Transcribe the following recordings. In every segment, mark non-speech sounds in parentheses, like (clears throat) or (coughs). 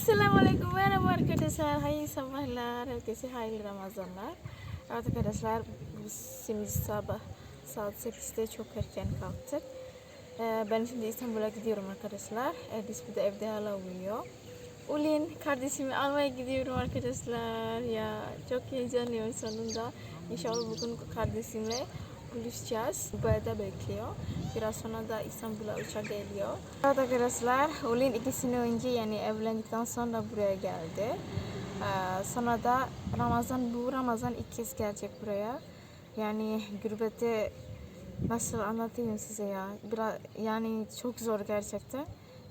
Assalamualaikum merhaba arkadaşlar. Hayırlı sabahlar. Herkese hayırlı Ramazanlar. Evet arkadaşlar biz şimdi sabah saat 8'de çok erken kalktık. Ben şimdi İstanbul'a gidiyorum arkadaşlar. Edis bir de evde hala uyuyor. Ulin kardeşimi almaya gidiyorum arkadaşlar. Ya çok heyecanlıyım sonunda. İnşallah bugün kardeşimle buluşacağız. Dubai'de bekliyor. Biraz sonra da İstanbul'a uçak geliyor. Evet arkadaşlar, Ulin iki sene önce yani evlendikten sonra buraya geldi. Ee, sonra da Ramazan, bu Ramazan ilk kez gelecek buraya. Yani gürbeti nasıl anlatayım size ya. Biraz, yani çok zor gerçekten.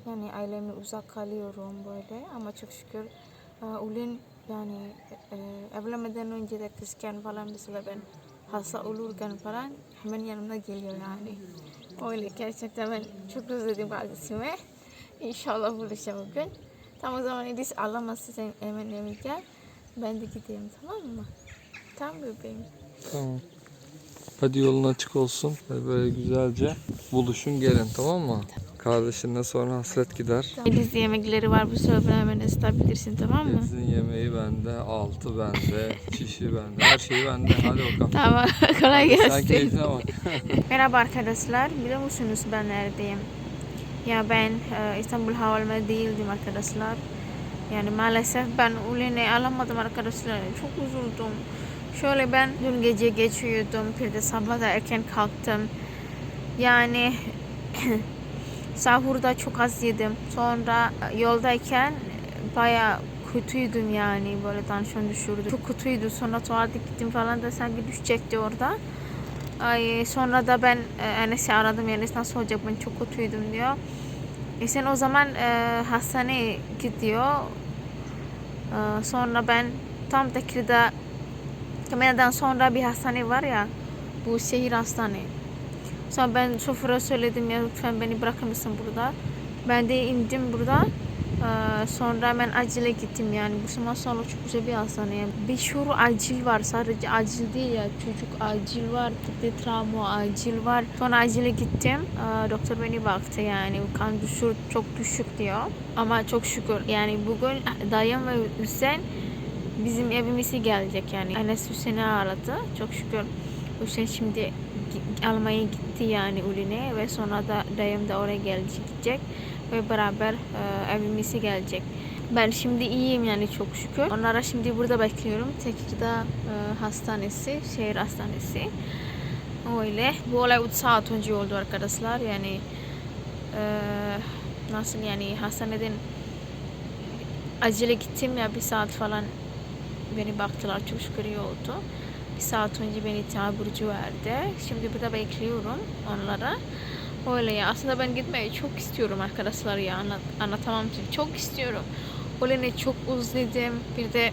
Yani ailemle uzak kalıyorum böyle ama çok şükür e, Ulin yani e, evlenmeden önce de kızken falan mesela ben hasta olurken falan hemen yanımda geliyor yani. Öyle gerçekten ben çok özledim kardeşimi. İnşallah buluşacağım bugün. Tam o zaman Edis ağlaması sen hemen hemen gel. Ben de gideyim tamam mı? Tamam bebeğim. Tamam. Hadi yolun açık olsun. Böyle güzelce buluşun gelin tamam mı? Kardeşinle sonra hasret gider. Edis yemekleri var bu sofrada hemen ısıtabilirsin tamam mı? Deniz'in yemeği bende, altı bende, çişi bende, her şeyi bende. Hadi bakalım. Tamam (laughs) kolay Sen gelsin. keyfine bak. (laughs) Merhaba arkadaşlar. Biliyor musunuz ben neredeyim? Ya ben e, İstanbul Havalimanı değildim arkadaşlar. Yani maalesef ben Ulin'i alamadım arkadaşlar. Çok üzüldüm. Şöyle ben dün gece geç uyudum. Bir de sabah da erken kalktım. Yani (clears throat) sahurda çok az yedim. Sonra yoldayken baya kötüydüm yani. Böyle tansiyon düşürdü. Çok kötüydü. Sonra tuvalete gittim falan da sanki düşecekti orada. Ay, sonra da ben e, Enes'i aradım. Enes nasıl olacak ben çok kötüydüm diyor. E sen o zaman e, hastaneye gidiyor. E, sonra ben tam Tekirdağ Kemer'den sonra bir hastane var ya bu şehir hastane. Sonra ben şoföre söyledim ya lütfen beni bırakır mısın burada. Ben de indim burada. Ee, sonra hemen acile gittim yani. Bu zaman sonra çok güzel bir hastane. Yani sürü acil var. Sadece acil değil ya. Çocuk acil var. De travma acil var. Sonra acile gittim. Ee, doktor beni baktı yani. Kan düşür, çok düşük diyor. Ama çok şükür. Yani bugün dayım ve Hüseyin bizim evimize gelecek yani. Enes Hüseyin'i aradı. Çok şükür Hüseyin şimdi almaya gitti yani Ulin'e ve sonra da dayım da oraya gelecek gidecek ve beraber e, evimize gelecek. Ben şimdi iyiyim yani çok şükür. Onlara şimdi burada bekliyorum. Tekirdağ e, hastanesi, şehir hastanesi. Öyle. Bu olay 3 saat önce oldu arkadaşlar. Yani e, nasıl yani hastaneden acele gittim ya bir saat falan beni baktılar çok şükür iyi oldu. Bir saat önce beni taburcu verdi. Şimdi burada bekliyorum onlara. Öyle ya aslında ben gitmeyi çok istiyorum arkadaşlar ya anlat, anlatamam size. Çok istiyorum. Ulin'i çok özledim. Bir de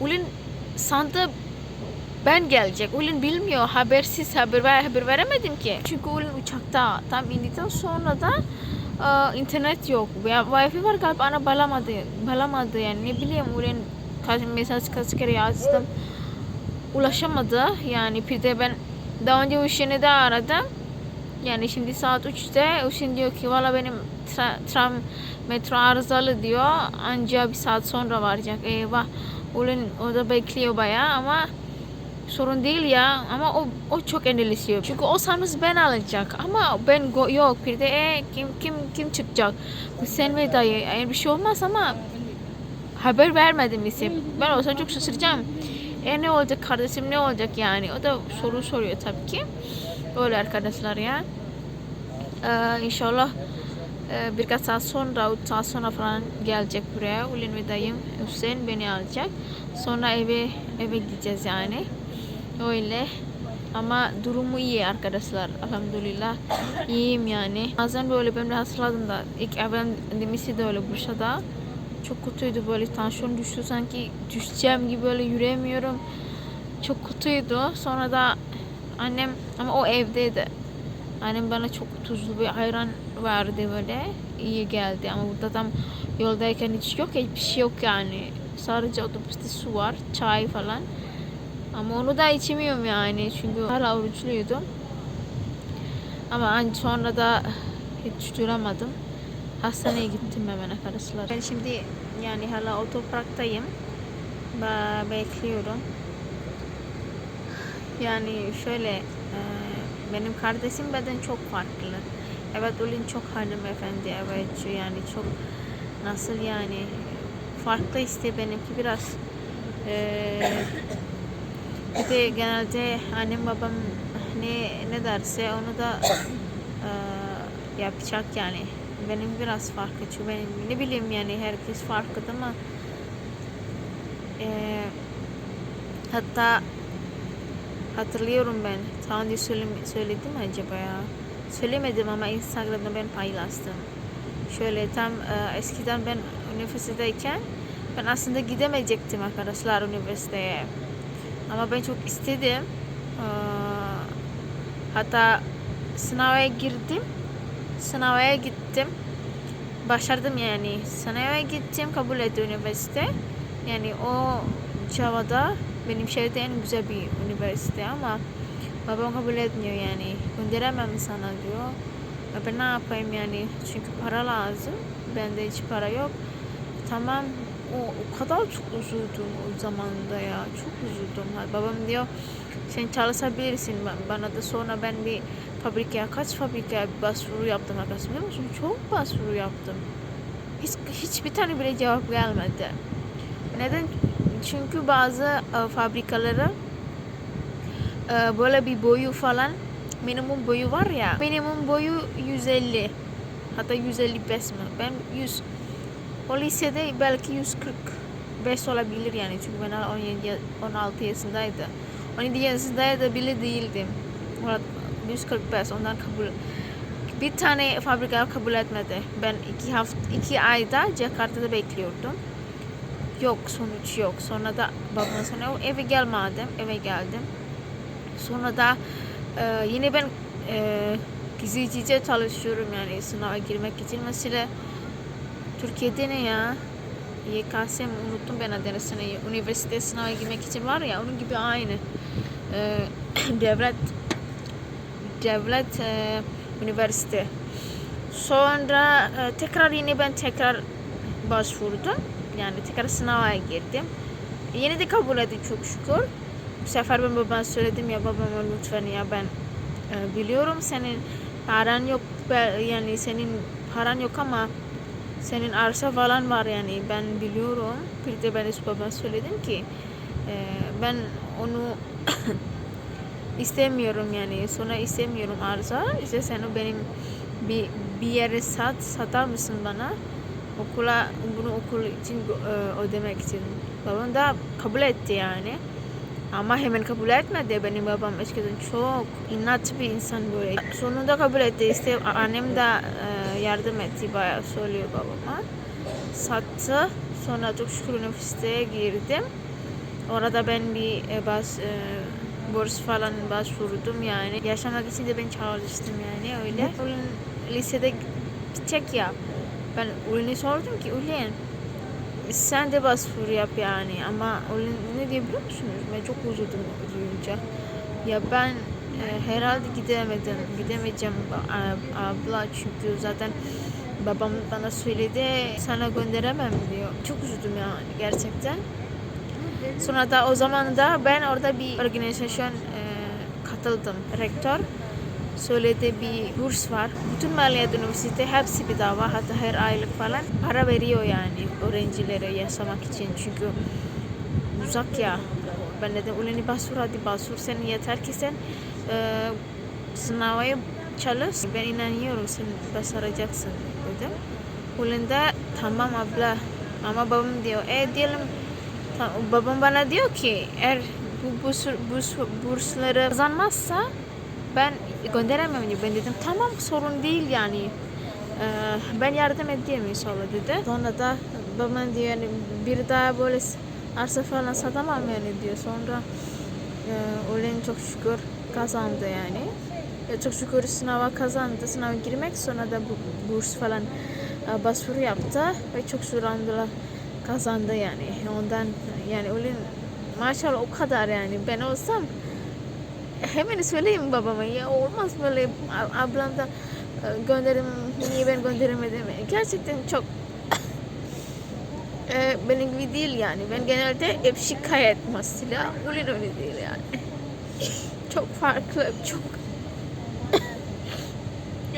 Ulin sandı ben gelecek. Ulin bilmiyor. Habersiz haber, ver, haber veremedim ki. Çünkü Ulin uçakta tam indikten sonra da e, internet yok. Ya, Wi-Fi var galiba ana balamadı. Balamadı yani ne bileyim Ulin kaç mesaj kaç kere yazdım. Ulaşamadı. Yani bir de ben daha önce Hüseyin'i de aradım. Yani şimdi saat 3'te Hüseyin diyor ki valla benim tra- tram metro arızalı diyor. Anca bir saat sonra varacak. Eyvah. Ulin orada bekliyor bayağı ama sorun değil ya ama o o çok endişeli. Çünkü o sanırız ben alacak ama ben yok bir de e, kim kim kim çıkacak? Hüseyin ve dayı eğer bir şey olmaz ama haber vermedim ise ben olsam çok şaşıracağım. E ne olacak kardeşim ne olacak yani? O da soru soruyor tabii ki. Öyle arkadaşlar ya. Ee, inşallah e, birkaç saat sonra, üç saat sonra falan gelecek buraya. Ulin ve dayım Hüseyin beni alacak. Sonra eve eve gideceğiz yani. Öyle. Ama durumu iyi arkadaşlar. Elhamdülillah. İyiyim yani. Bazen böyle ben de hatırladım da ilk evlendiğimizde de öyle Bursa'da. Çok kötüydü böyle tansiyon düştü sanki düşeceğim gibi böyle yürüyemiyorum. Çok kötüydü. Sonra da annem ama o evdeydi. Annem bana çok tuzlu bir ayran verdi böyle. İyi geldi ama burada tam yoldayken hiç yok hiçbir şey yok yani. Sadece otobüste su var, çay falan. Ama onu da içemiyorum yani çünkü hala oruçluydum. Ama sonra da hiç duramadım. Hastaneye gittim hemen arkadaşlar. Ben şimdi yani hala otoparktayım. Ba- bekliyorum. Yani şöyle e, benim kardeşim beden çok farklı. Evet Ulin çok hanımefendi evet yani çok nasıl yani farklı işte benimki biraz e, bir de genelde annem babam ne ne derse onu da e, yapacak yani. Benim biraz farklı çünkü benim ne bileyim yani herkes farklı ama e, hatta hatırlıyorum ben. Daha önce söylem söyledim acaba ya? Söylemedim ama Instagram'da ben paylaştım. Şöyle tam e, eskiden ben üniversitedeyken ben aslında gidemeyecektim arkadaşlar üniversiteye. Ama ben çok istedim. Ee, hatta sınava girdim. Sınava gittim. Başardım yani. Sınava gittim. Kabul etti üniversite. Yani o Java'da benim şehirde en güzel bir üniversite ama babam kabul etmiyor yani. Gönderemem sana diyor. Ben ne yapayım yani? Çünkü para lazım. Bende hiç para yok. Tamam o, o kadar çok üzüldüm o zamanda ya. Çok üzüldüm. Babam diyor sen çalışabilirsin. Bana da sonra ben bir fabrikaya kaç fabrikaya başvuru yaptım arkadaşlar biliyor musun? Çok başvuru yaptım. Hiç, hiçbir tane bile cevap gelmedi. Neden? Çünkü bazı e, fabrikaları e, böyle bir boyu falan minimum boyu var ya minimum boyu 150 hatta 155 mi? Ben 100 o lisede belki 145 olabilir yani çünkü ben hala 17, ya- 16 yaşındaydı. 17 yaşındaydı bile değildim. Murat 145 ondan kabul bir tane fabrika kabul etmedi. Ben iki hafta iki ayda Jakarta'da bekliyordum. Yok sonuç yok. Sonra da babama sonra eve gelmedim. Eve geldim. Sonra da e, yine ben e, gizlice çalışıyorum yani sınava girmek için. Mesela Türkiye'de ne ya? YKS mi? unuttum ben adını sınavı. Üniversite sınava girmek için var ya onun gibi aynı. E, (clears throat) devlet devlet e, üniversite. Sonra e, tekrar yine ben tekrar başvurdum. Yani tekrar sınava girdim. Yine de kabul edildi çok şükür. Bu sefer ben babama söyledim ya babama lütfen ya ben e, biliyorum senin paran yok yani senin paran yok ama senin arsa falan var yani ben biliyorum. Bir de ben babama söyledim ki e, ben onu istemiyorum yani. Sonra istemiyorum arsa işte sen o benim bir, bir yere sat satar mısın bana? Okula bunu okul için e, ödemek için. Babam da kabul etti yani. Ama hemen kabul etmedi. Benim babam eskiden çok inat bir insan böyle. Sonunda kabul etti. İşte annem de e, yardım etti. Bayağı söylüyor babama. Sattı. Sonra çok şükür üniversiteye girdim. Orada ben bir e, bas, e, burs falan başvurdum yani. Yaşamak için de ben çalıştım yani öyle. Ulun lisede gidecek ya. Ben Ulin'e sordum ki Ulin sen de başvuru yap yani ama Ulin ne diyor biliyor musunuz? Ben çok üzüldüm duyunca. Ya ben e, herhalde gidemedim. Gidemeyeceğim a- abla çünkü zaten babam bana söyledi sana gönderemem diyor. Çok üzüldüm yani gerçekten. Sonra da o zaman da ben orada bir organizasyon e, katıldım. Rektör söyledi bir burs var. Bütün Maliyet Üniversite hepsi bedava hatta her aylık falan para veriyor yani öğrencilere yaşamak için çünkü uzak ya. Ben dedim uleni başvur hadi başvur sen yeter ki sen e, sınava çalış. Ben inanıyorum sen başaracaksın dedim. Ulen tamam abla ama babam diyor e diyelim babam bana diyor ki eğer bu burs, burs, bursları kazanmazsa ben gönderemem diyor. Ben dedim tamam sorun değil yani. Ee, ben yardım edeyim inşallah dedi. Sonra da babam diyor yani bir daha böyle arsa falan satamam yani diyor. Sonra e, Olen çok şükür kazandı yani. Ya çok şükür sınava kazandı. Sınava girmek sonra da bu burs falan e, başvuru yaptı ve çok şükür kazandı yani. Ondan yani öyle maşallah o kadar yani. Ben olsam hemen söyleyeyim babama ya olmaz böyle ab- ablam da e, gönderim niye ben gönderemedim? Gerçekten çok e, benim gibi değil yani. Ben genelde hep şikayet mesela. Ulin öyle değil yani. Çok farklı, çok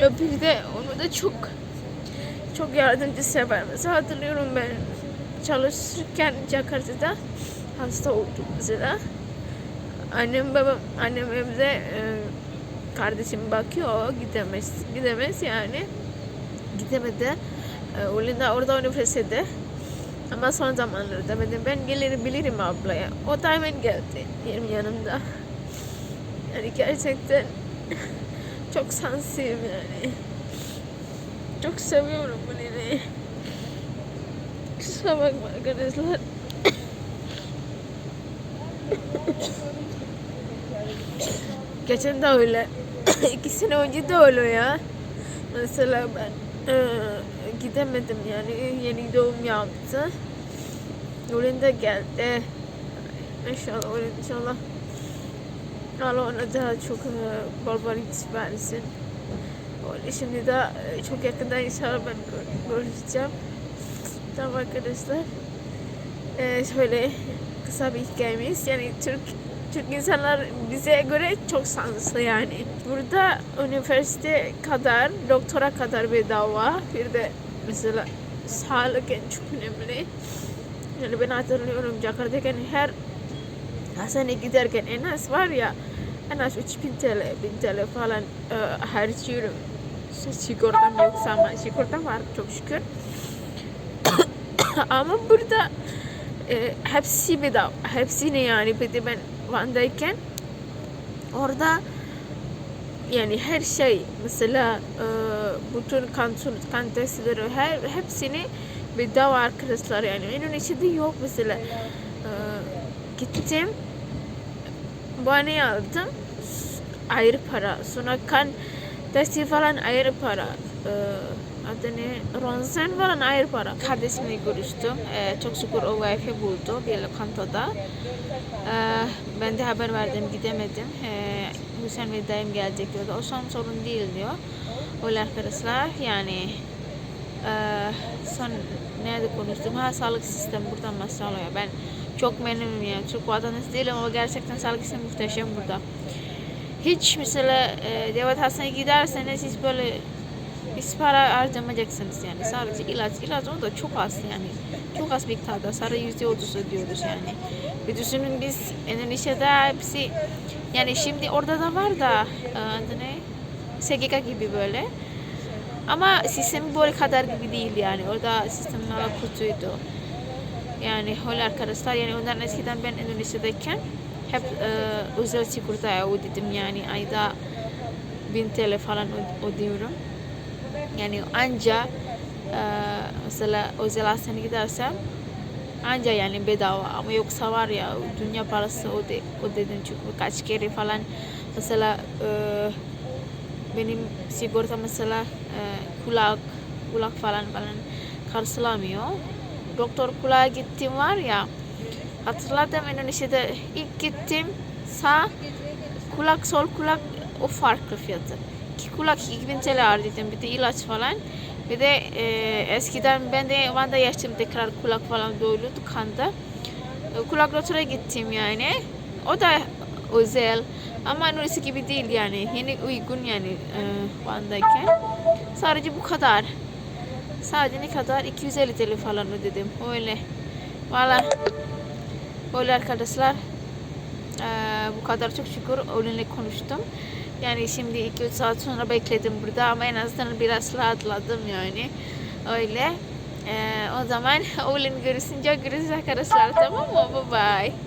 ya bir de onu da çok çok yardımcı sever. Mesela hatırlıyorum ben çalışırken Jakarta'da hasta oldum mesela. Annem babam annem evde e, kardeşim bakıyor o gidemez gidemez yani gidemedi. E, orada üniversitede. Ama son zamanlarda dedim ben gelirim bilirim ablaya. O da hemen geldi benim yanımda. Yani gerçekten (laughs) çok sansiyim yani. Çok seviyorum Ulin'i. Kusura bakma arkadaşlar. Geçen de öyle. (coughs) İki sene önce de öyle ya. Mesela ben e, gidemedim yani yeni doğum yaptı. Nurin de geldi. İnşallah inşallah. Allah ona daha çok e, bol bol versin. Şimdi de e, çok yakında inşallah ben gör- görüşeceğim. Tamam arkadaşlar. E, şöyle kısa bir hikayemiz. Yani Türk Türk insanlar bize göre çok şanslı yani. Burada üniversite kadar, doktora kadar bedava. Bir de mesela sağlık en çok önemli. Yani ben hatırlıyorum Jakarta'dayken her hastaneye giderken en az var ya en az 3000 TL, 1000 TL falan e, harcıyorum. Sigortam yoksa ama sigortam var çok şükür. (laughs) ama burada e, hepsi bedava. Hepsini yani? Bir de ben Van'dayken orada yani her şey mesela e, bütün kan, kan testleri her hepsini bedava arkadaşlar yani. Endonezya'da yok mesela. E, gittim bana aldım ayrı para. Sonra kan testi falan ayrı para. E, adı ne ronsen falan ayrı para. Kardeşimle görüştüm. E, çok şükür o wifi buldu bir lokantada e, ben de haber verdim gidemedim. E, Hüseyin ve dayım gelecek diyordu o son sorun değil diyor. Öyle arkadaşlar yani e, son nerede konuştum? Ha sağlık sistemi buradan masal oluyor ben çok memnunum ya Türk vatandaşı değilim ama gerçekten sağlık sistemi muhteşem burada. Hiç mesela e, devlet hastaneye giderseniz hiç böyle hiç para harcamayacaksınız yani. Sadece ilaç, ilaç o da çok az yani. Çok az miktarda. Sadece yüzde otuz ödüyoruz yani. Bir düşünün biz Endonezya'da hepsi yani şimdi orada da var da e, ne? SGK gibi böyle. Ama sistem böyle kadar gibi değil yani. Orada sistem daha kötüydü. Yani öyle arkadaşlar yani ondan eskiden ben Endonezya'dayken hep e, özel sigortaya ödedim yani ayda 1000 TL falan ödüyorum. Yani anca e, mesela özel hastaneye gidersem anca yani bedava ama yoksa var ya dünya parası öde, ödedim çünkü kaç kere falan mesela e, benim sigorta mesela e, kulak kulak falan falan karşılamıyor. Doktor kulağa gittim var ya hatırladım Endonezya'da ilk gittim sağ kulak sol kulak o farklı fiyatı. İki kulak 2000 TL harcadım bir de ilaç falan. Bir de e, eskiden ben de Van'da yaşadım tekrar kulak falan doğruldu kanda. E, kulak doktora gittim yani. O da özel ama Nurisi gibi değil yani. Yeni uygun yani e, Van'dayken. Sadece bu kadar. Sadece ne kadar? 250 TL falan ödedim. Öyle. Valla Öyle arkadaşlar. Ee, bu kadar çok şükür onunla konuştum. Yani şimdi 2-3 saat sonra bekledim burada ama en azından biraz rahatladım yani. Öyle. Ee, o zaman (laughs) öğlen görüşünce görüşürüz arkadaşlar tamam mı? Bye bye.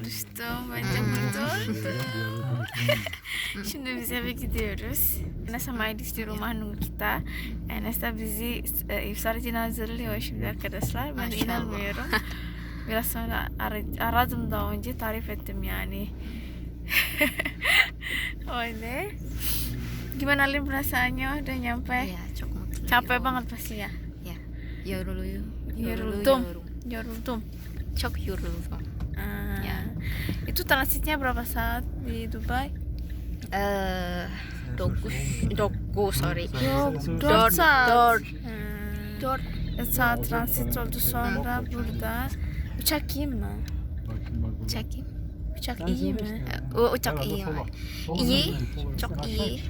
Buluştum. Bence burada. Şimdi biz eve gidiyoruz. Enes sama Edis di rumah nunggu kita. Enes de bizi e, iftar için hazırlıyor şimdi arkadaşlar. Ben inanmıyorum. Biraz sonra ara- aradım daha önce tarif ettim yani. Öyle. Gimana Lin perasaannya udah nyampe? Iya, çok mutluyum. Capek banget pasti ya. Ya. Yoruluyor. Yoruldum. Yorum. Yoruldum. Çok yoruldum. Ah. Ya. Itu transitnya berapa saat di Dubai? Eh, dokuz, dokuz, sorry. Yok, Dört, 4 saat. dört. Hmm. Dört. 4 saat transit oldu sonra burada. Uçak iyi mi? Uçak iyi mi? O uçak iyi mi? İyi. Çok iyi.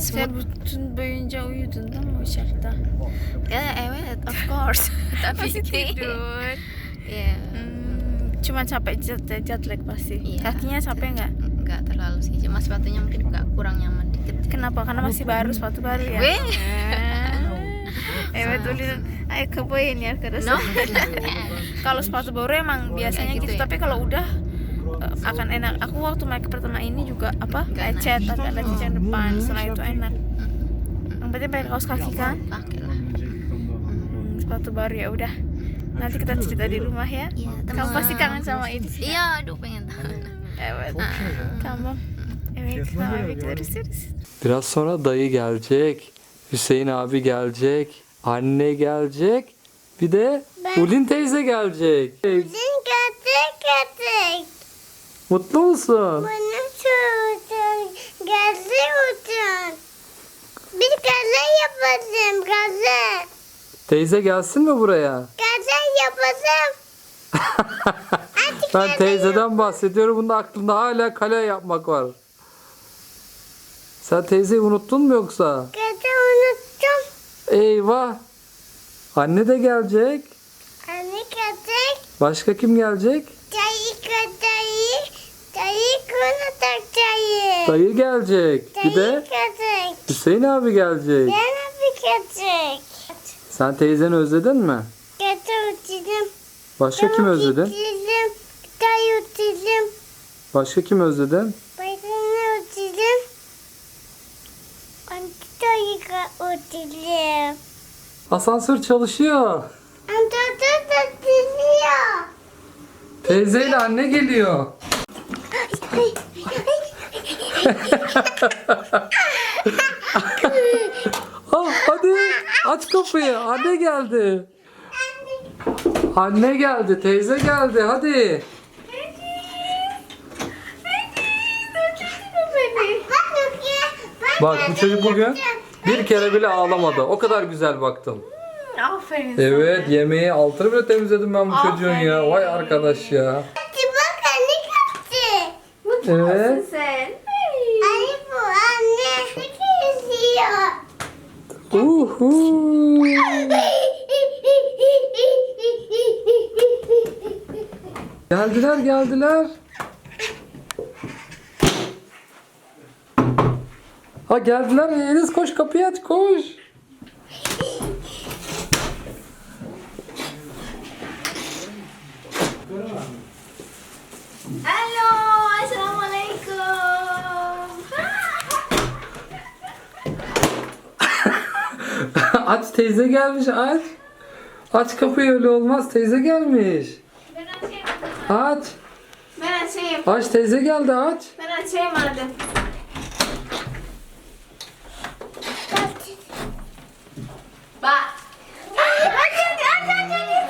Sen bütün boyunca uyudun değil mi uçakta? Ya, evet, of course. Tidur. Ya. Hmm, cuma capek jet, jet lag pasti. Iya. Kakinya capek nggak? Enggak terlalu sih, cuma sepatunya mungkin agak kurang nyaman dikit. Kenapa? Karena masih baru sepatu baru ya. Weh. Ah. Evet Ulil ayakkabı yeni arkadaşlar. No. (laughs) kalau sepatu baru emang biasanya gitu gitu, ya? tapi kalau udah eh, akan enak. Aku waktu pakai pertama ini juga apa? Nggak enak. Lecet, tapi ada cicak depan. Setelah itu enak. Yang penting pakai kaos kaki kan? Pakai lah. Hmm, sepatu baru ya udah. Nanti kita cerita di rumah ya. Iya, Kamu pasti kangen sama ini sih. Iya, aduh pengen tahu. Evet. Tamam. Evet, tamam bekleriz. Biraz sonra dayı gelecek. Hüseyin abi gelecek. Anne gelecek. Bir de Ulin teyze gelecek. Hey, Gelecek gelecek. Mutlu musun? Benim çocuğum gelecek uçan. Bir gazel yapalım gazel. Teyze gelsin mi buraya? Gazel yapalım. (laughs) ben teyzeden bahsediyorum. Bunun aklında hala kale yapmak var. Sen teyzeyi unuttun mu yoksa? Gazel unuttum. Eyvah. Anne de gelecek. Anne gelecek. Başka kim gelecek? Dayı dayı. Dayı konutak dayı. Dayı gelecek. Bir Dayı de gelecek. Hüseyin abi gelecek. Yana bir gelecek. Sen teyzeni özledin mi? Gazel uçtum. Başka kim özledin? Uçtum. Dayı. Başka kim özledin? Başını uçtum. Dayı uçtum. Asansör çalışıyor. Da dinliyor. Teyzeyle anne geliyor. (laughs) ah, hadi aç kapıyı. Anne geldi. Anne geldi, teyze geldi. Hadi. Bak bu çocuk bugün bir kere bile ağlamadı. O kadar güzel baktım. Aferin. Evet yemeği altını bile temizledim ben bu çocuğun ya. Vay arkadaş ya. Hadi bak anne kaçtı. Evet. Sen. Anne bu anne. Peki izliyor. Uhu. Geldiler geldiler. Ha geldiler Enes koş kapıyı aç koş. Teyze gelmiş aç. Aç kapıyı öyle olmaz teyze gelmiş. Ben açayım. Aç. Ben açayım. Aç teyze geldi aç. Ben açayım madem. Bak. Aç aç aç aç aç.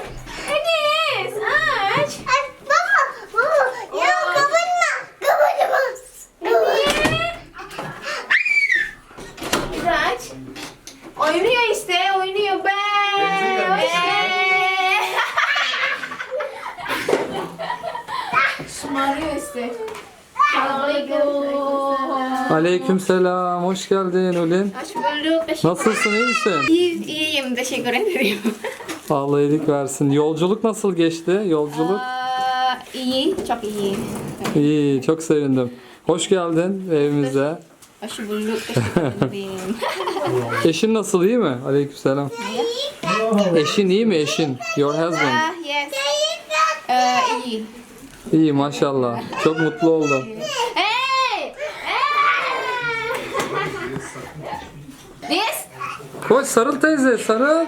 Enes aç. Ay, Baba. Baba. Ya kapatma. Kapatma. Niye? Bir daha aç. Oynuyor işte, oynuyor be. Şımarıyor işte. Aleykümselam hoş geldin Ulin. Hoş bulduk. Teşekkür Nasılsın iyi misin? İyi, iyiyim. Teşekkür ederim. (laughs) Allah iyilik versin. Yolculuk nasıl geçti? Yolculuk? Aa, iyi, çok iyi. İyi, çok sevindim. Hoş geldin evimize. Hoş bulduk. Teşekkür ederim. (laughs) Eşin nasıl iyi mi? Aleykümselam. Eşin iyi mi eşin? Your husband. Ah, yes. Ee, iyi. İyi maşallah. Çok mutlu oldum. Koş sarıl teyze sarıl.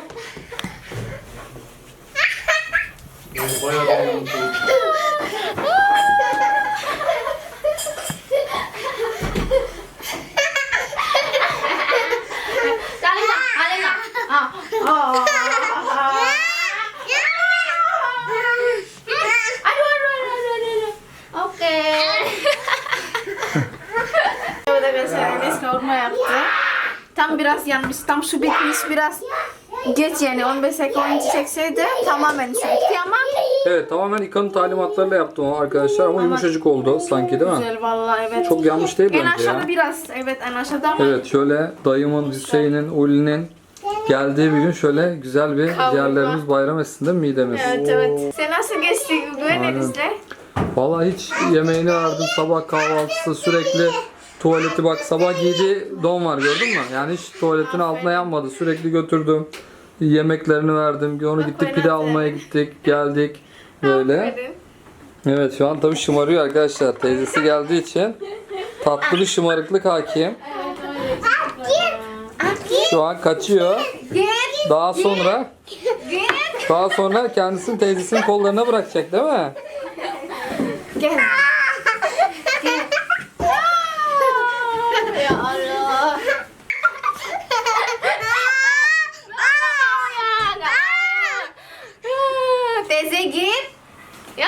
Alena, Alena. Ah. Oh. Aduh, aduh, aduh, aduh, aduh, aduh. Oke. Evet arkadaşlar Enes kavurma yaptı. Tam biraz yanmış, tam su bitmiş biraz geç yani 15 dakika önce çekseydi tamamen su bitti ama Evet tamamen İKA'nın talimatlarıyla yaptım arkadaşlar ama yumuşacık oldu sanki değil mi? güzel vallahi evet. Çok yanlış değil en bence aşağıda ya. biraz evet en aşağıda ama Evet şöyle dayımın, Hüseyin'in, Uli'nin geldiği bir gün şöyle güzel bir Kavurma. ciğerlerimiz bayram etsin değil mi midemiz? Evet evet. Sen nasıl geçti Enes'le? Vallahi hiç yemeğini verdim sabah kahvaltısı sürekli tuvaleti bak sabah giydi don var gördün mü? Yani hiç tuvaletin altına yanmadı sürekli götürdüm. Yemeklerini verdim. Onu gittik pide almaya gittik. Geldik. Böyle. Evet şu an tabii şımarıyor arkadaşlar. Teyzesi geldiği için tatlı bir şımarıklık hakim. Şu an kaçıyor. Daha sonra daha sonra kendisini teyzesinin kollarına bırakacak değil mi? Gel. Teyze git. Ya.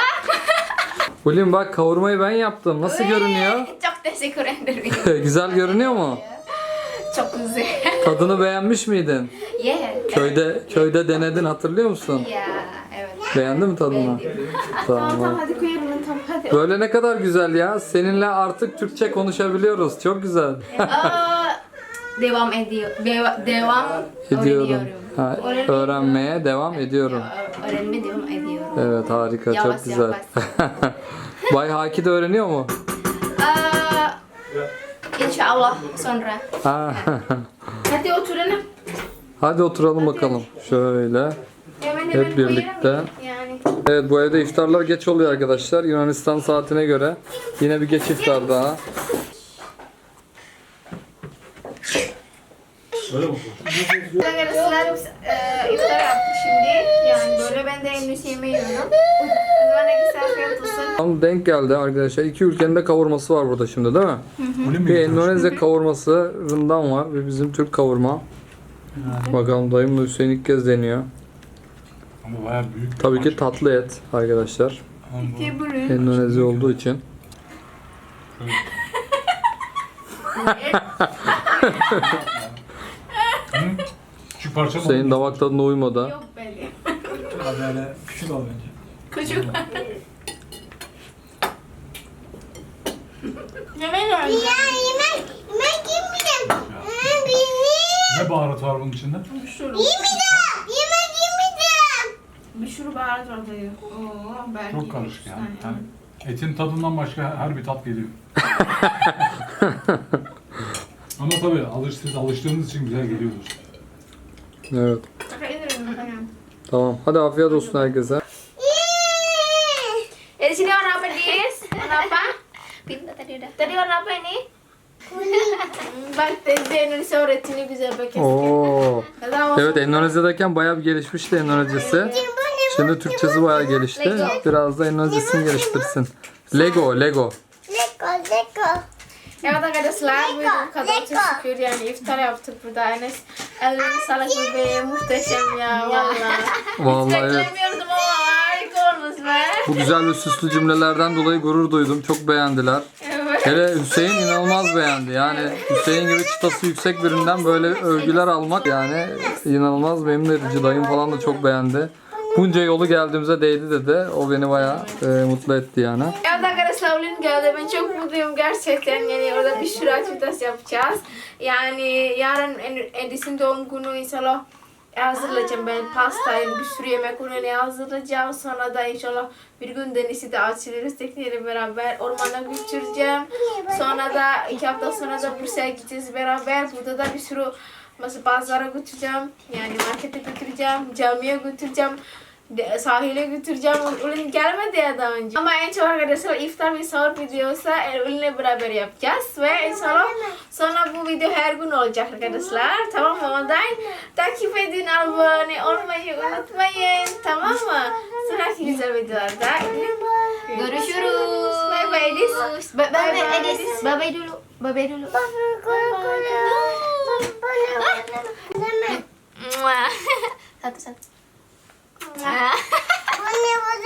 (laughs) Ulim bak kavurmayı ben yaptım. Nasıl görünüyor? Çok teşekkür ederim. (laughs) Güzel görünüyor mu? Çok güzel. Tadını beğenmiş miydin? Yeah. Köyde köyde denedin hatırlıyor musun? Ya, evet. Beğendin mi tadını? Tamam Tamam. hadi koyalım tamam hadi. Böyle ne kadar güzel ya. Seninle artık Türkçe konuşabiliyoruz. Çok güzel. Aa, devam ediyor. Deva, devam Ediyorum. Ha, öğrenmeye devam ediyorum. Ö- Öğrenme devam ediyorum. Evet harika. Yavaş Çok güzel. (laughs) Bay Haki de öğreniyor mu? İnşallah sonra. Ha. (laughs) Hadi oturalım. Hadi oturalım bakalım. Şöyle. Hemen hemen Hep birlikte. Yani. Evet bu evde iftarlar geç oluyor arkadaşlar. Yunanistan saatine göre. Yine bir geç iftar daha. Arkadaşlar e, iftar yaptık şimdi. Yani böyle ben de henüz yemeği yiyorum. Herkese afiyet olsun. Tam denk geldi arkadaşlar. İki ülkenin de kavurması var burada şimdi değil mi? Bir Endonezya kavurması rından var. Bir bizim Türk kavurma. Bakalım dayımla Hüseyin ilk kez deniyor. Ama bayağı büyük. Tabii ki tatlı et arkadaşlar. İki. Endonezya olduğu için. (laughs) (laughs) Küçük parça mı? Hüseyin damak tadına uymadı. Yok belli. Hele küçük al bence. Küçük. Yemeği var. Ya yemek, yemek yemeyeceğim. Ha, benim. Ne baharat var bunun içinde? Bir sürü. Yemeyeceğim. Yemek yemeyeceğim. Bir sürü baharat var dayı. Oo, belki. Çok karışık yani. Yani. yani. Etin tadından başka her bir tat geliyor. (laughs) Ama tabii alıştığınız, alıştığınız için güzel geliyordur. Evet. Tamam. Hadi afiyet olsun herkese. Eh, di sini warna apa, Dis? Warna apa? Pinta tadi udah. Tadi warna apa ini? Hmm, Bak teyze öğretini güzel bak. Oo. Evet Endonezya'dayken bayağı bir gelişmişti Endonezcesi. Şimdi Türkçesi bayağı gelişti. Biraz da Endonezcesini geliştirsin. Lego, Lego. Leko, leko. Evet arkadaşlar bu kadar çok şükür yani iftar yaptık burada Enes. Ellerini salak bebeği muhteşem ya valla. (laughs) Vallahi evet. Beklemiyordum ama harika olmuş be. Bu güzel ve süslü cümlelerden dolayı gurur duydum. Çok beğendiler. Evet. Hele Hüseyin inanılmaz beğendi. Yani Hüseyin gibi çıtası yüksek birinden böyle övgüler almak yani inanılmaz memnun edici. Dayım falan da çok beğendi. Bunca yolu geldiğimize değdi dedi. O beni bayağı e, mutlu etti yani. Evet arkadaşlar Ulin geldi. Ben çok mutluyum gerçekten. Yani orada bir sürü aktivite yapacağız. Yani yarın Edis'in doğum günü inşallah hazırlayacağım ben pastayı, bir sürü yemek ürünü hazırlayacağım. Sonra da inşallah bir gün denizi de açılırız tekneyle beraber. Ormana götüreceğim. Sonra da iki hafta sonra da Bursa'ya gideceğiz beraber. Burada da bir sürü mesela pazara götüreceğim. Yani markete götüreceğim, camiye götüreceğim. De- sahile götüreceğim. Ulun gelmedi ya daha önce. Ama en çok arkadaşlar iftar ve sahur videosu e, Ulun'la beraber yapacağız. Ve inşallah sonra bu video her gün olacak arkadaşlar. Tamam mı? Ondan takip edin, abone olmayı unutmayın. Tamam mı? Sonraki güzel videolarda. Görüşürüz. Bye bye Edis. Bye bye, Bye bye, Edis. Edis. Bye bye dulu. Bye bye dulu. Satu satu. Bu ne bu